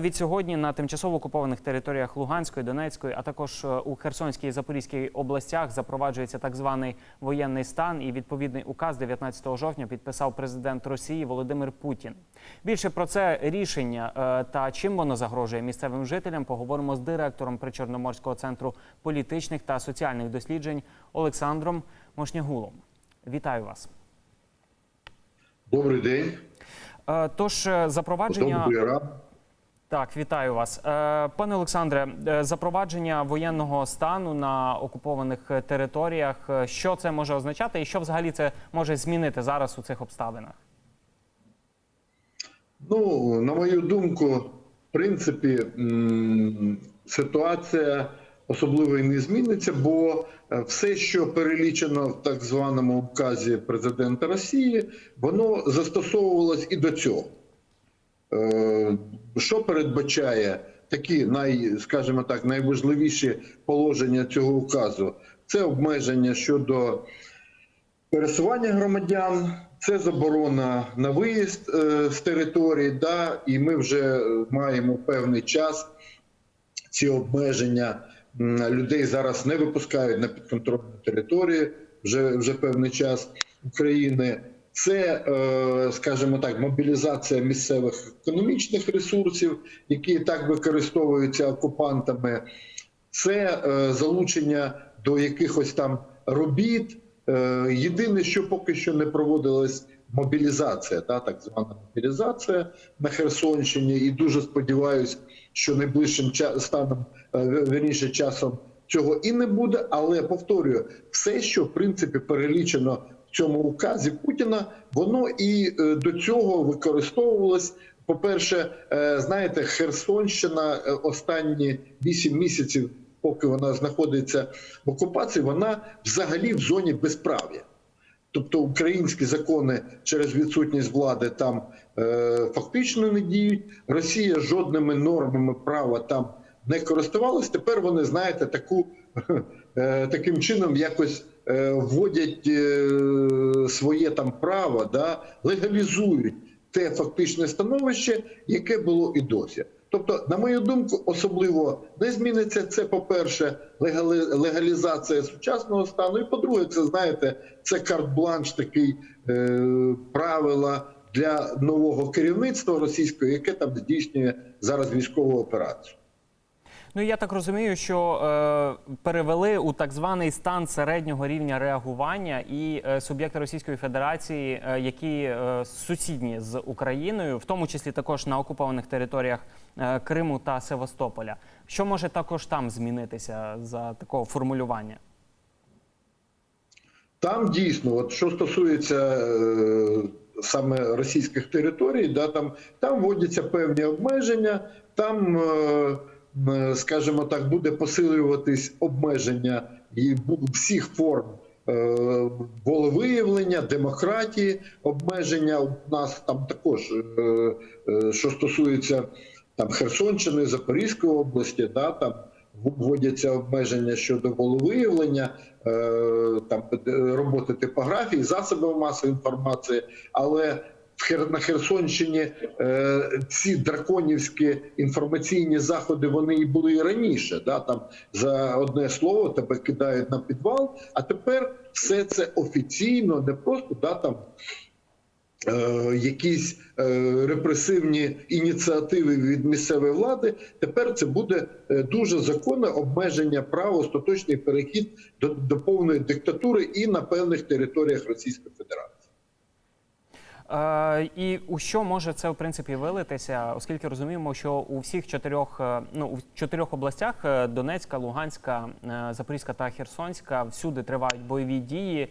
Від сьогодні на тимчасово окупованих територіях Луганської, Донецької, а також е, у Херсонській і Запорізькій областях запроваджується так званий воєнний стан. І відповідний указ 19 жовтня підписав президент Росії Володимир Путін. Більше про це рішення е, та чим воно загрожує місцевим жителям, поговоримо з директором Причорноморського центру політичних та соціальних досліджень Олександром Мошнягулом. Вітаю вас. Добрий день. Е, Тож запровадження. Так, вітаю вас, Е, пане Олександре. е, Запровадження воєнного стану на окупованих територіях. е, Що це може означати, і що взагалі це може змінити зараз у цих обставинах? Ну, на мою думку, в принципі, ситуація особливо і не зміниться, бо все, що перелічено в так званому указі президента Росії, воно застосовувалось і до цього. Е, Що передбачає такі най, скажімо так, найважливіші положення цього указу? Це обмеження щодо пересування громадян, це заборона на виїзд е, з території, да, і ми вже маємо певний час ці обмеження. Людей зараз не випускають на підконтрольну територію вже, вже певний час України. Це, е, скажімо так, мобілізація місцевих економічних ресурсів, які так використовуються окупантами. Це е, залучення до якихось там робіт. Е, Єдине, що поки що не проводилась мобілізація, та так звана мобілізація на Херсонщині, і дуже сподіваюся, що найближчим станом верніше часом цього і не буде. Але повторюю, все, що в принципі перелічено в цьому указі Путіна, воно і е, до цього використовувалось. По-перше, е, знаєте, Херсонщина е, останні 8 місяців, поки вона знаходиться в окупації, вона взагалі в зоні безправ'я. Тобто українські закони через відсутність влади там е, фактично не діють. Росія жодними нормами права там не користувалась. Тепер вони, знаєте, таку е, таким чином якось вводять е, своє там право, да, легалізують те фактичне становище, яке було і досі. Тобто, на мою думку, особливо не зміниться це. По-перше, легали- легалізація сучасного стану. І по-друге, це знаєте, це карт-бланш, такий е, правила для нового керівництва російського, яке там здійснює зараз військову операцію. Ну я так розумію, що е, перевели у так званий стан середнього рівня реагування і е, суб'єкти Російської Федерації, е, які е, сусідні з Україною, в тому числі також на окупованих територіях е, Криму та Севастополя. Що може також там змінитися за такого формулювання? Там дійсно, от що стосується е, саме російських територій, да, там, там вводяться певні обмеження, там, е, скажімо так, буде посилюватись обмеження всіх форм е, волевиявлення, демократії, обмеження. У нас там також, е, е, що стосується там Херсонщини, Запорізької області, да, там вводяться обмеження щодо волевиявлення, е, там е, роботи типографії, засобів масової інформації, але на Херсонщині е, ці драконівські інформаційні заходи вони і були і раніше. Да? Там за одне слово тебе кидають на підвал, а тепер все це офіційно, не просто да, там е, якісь е, репресивні ініціативи від місцевої влади. Тепер це буде дуже законне обмеження права, остаточний перехід до, до повної диктатури і на певних територіях Російської Федерації. Е, і у що може це в принципі вилитися, оскільки розуміємо, що у всіх чотирьох е, ну у чотирьох областях е, Донецька, Луганська, Запорізька та Херсонська всюди тривають бойові дії.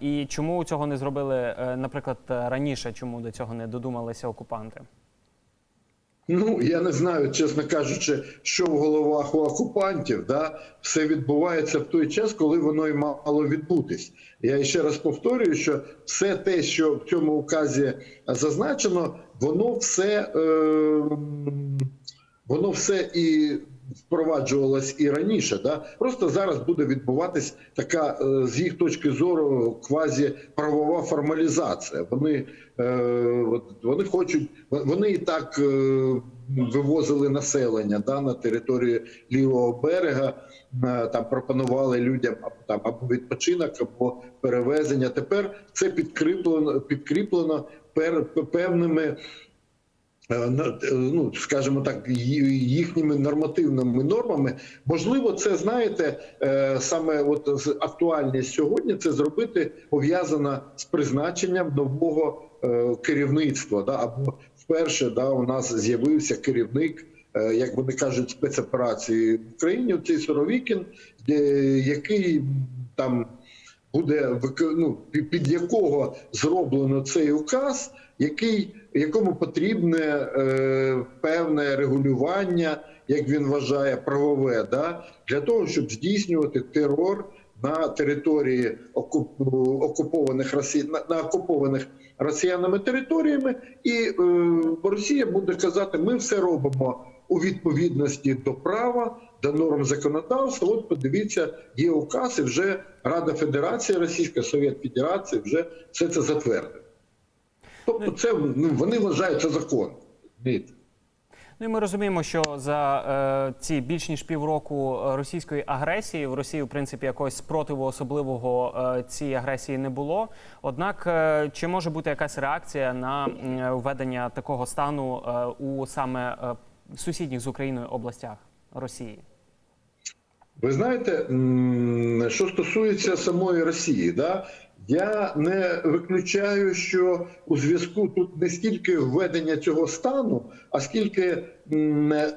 І чому цього не зробили, наприклад, раніше? Чому до цього не додумалися окупанти? Ну я не знаю, чесно кажучи, що в головах у окупантів. Да? Все відбувається в той час, коли воно і мало відбутись. Я ще раз повторюю, що все те, що в цьому указі зазначено, воно все, е, воно все і впроваджувалась і раніше. Да? Просто зараз буде відбуватись така е, з їх точки зору квазі правова формалізація. Вони, е, вони хочуть, вони і так е, вивозили населення да, на територію лівого берега. Там пропонували людям там або відпочинок, або перевезення. Тепер це підкріплено підкріплено пер, певними ну, скажімо так, їхніми нормативними нормами. Можливо, це знаєте, е, саме от актуальність сьогодні це зробити пов'язано з призначенням нового е, керівництва. Да, або вперше да, у нас з'явився керівник. е, Як вони кажуть, спецоперації в Україні, цей Соровікін, е, який там буде ну, під якого зроблено цей указ, який якому потрібне е, певне регулювання, як він вважає, правове, да, для того, щоб здійснювати терор на території окуп- окупованих Росії на, на окупованих росіянами територіями, і е, Росія буде казати: ми все робимо у відповідності до права, до норм законодавства. От подивіться, є указ, і вже Рада Федерації Російська Совєт Федерації вже все це затвердив. Тобто, це ну, вони вважають це закон. Ну і ми розуміємо, що за е, ці більш ніж півроку е, російської агресії в Росії, в принципі, якогось спротиву особливого е, цій агресії не було. Однак, е, чи може бути якась реакція на м, введення такого стану е, у саме е, сусідніх з Україною областях Росії? Ви знаєте, що стосується самої Росії, да, я не виключаю, що у зв'язку тут не стільки введення цього стану, а скільки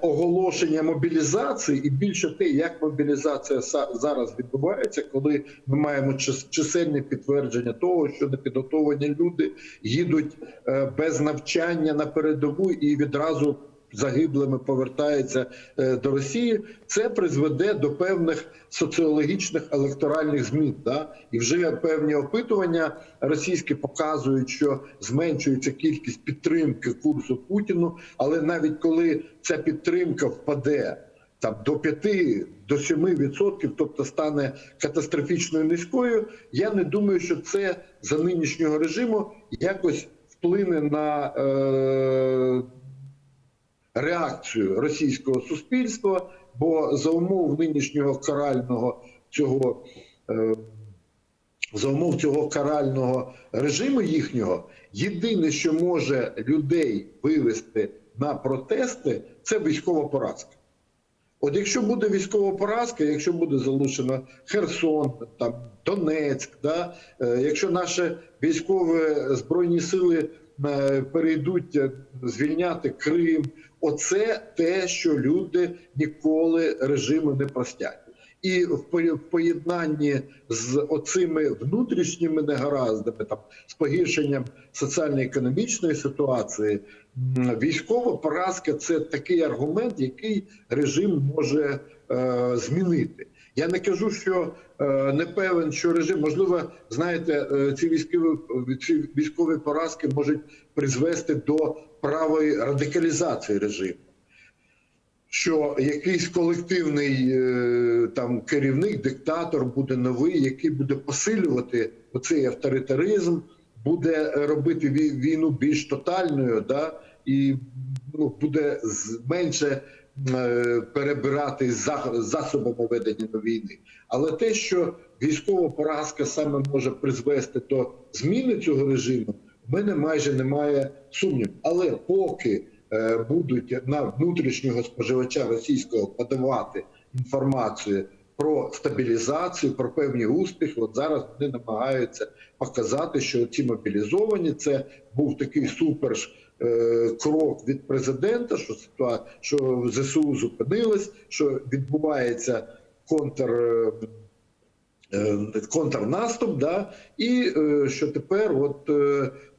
оголошення мобілізації, і більше те, як мобілізація зараз відбувається, коли ми маємо чисельне підтвердження того, що непідготовлені люди їдуть е, без навчання на передову і відразу загиблими повертаються е, до Росії, це призведе до певних соціологічних електоральних змін. Да? І вже певні опитування російські показують, що зменшується кількість підтримки курсу Путіну, але навіть коли ця підтримка впаде. Там до 5 до 7 відсотків, тобто стане катастрофічно низькою. Я не думаю, що це за нинішнього режиму якось вплине на е, реакцію російського суспільства, бо за умов нинішнього карального цього е, за умов цього карального режиму їхнього, єдине, що може людей вивести на протести, це військова поразка. От якщо буде військова поразка, якщо буде залучено Херсон, там Донецьк, да, е, якщо наші військові збройні сили перейдуть е, звільняти Крим, оце те, що люди ніколи режиму не простять. І в поєднанні з оцими внутрішніми негараздами, там з погіршенням соціально-економічної ситуації, військова поразка це такий аргумент, який режим може е, змінити. Я не кажу, що е, не певен, що режим можливо, знаєте, е, ці військові ці військові поразки можуть призвести до правої радикалізації режиму. Що якийсь колективний е, там керівник, диктатор буде новий, який буде посилювати оцей авторитаризм, буде робити війну більш тотальною, да, і ну, буде менше перебирати за- засобами ведення війни. Але те, що військова поразка саме може призвести до зміни цього режиму, в мене майже немає сумнівів. Але поки е, будуть на внутрішнього споживача російського подавати інформацію про стабілізацію, про певні успіхи. От зараз вони намагаються показати, що ці мобілізовані це був такий супер е, крок від президента, що ситуа... що ЗСУ зупинилось, що відбувається контр. е, е, контрнаступ, да, і що тепер от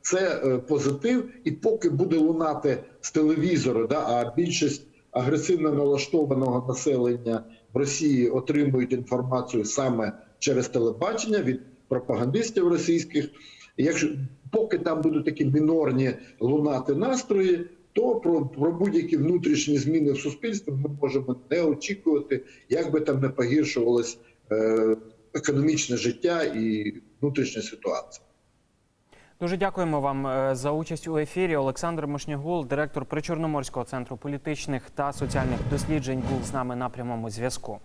це позитив, і поки буде лунати з телевізора, да, а більшість агресивно налаштованого населення Росії отримують інформацію саме через телебачення від пропагандистів російських. Якщо поки там будуть такі мінорні лунати настрої, то про, про будь-які внутрішні зміни в суспільстві ми можемо не очікувати, як би там не погіршувалось е, економічне життя і внутрішня ситуація. Дуже дякуємо вам е, за участь у ефірі. Олександр Мошнягул, директор Причорноморського центру політичних та соціальних досліджень, був з нами на прямому зв'язку.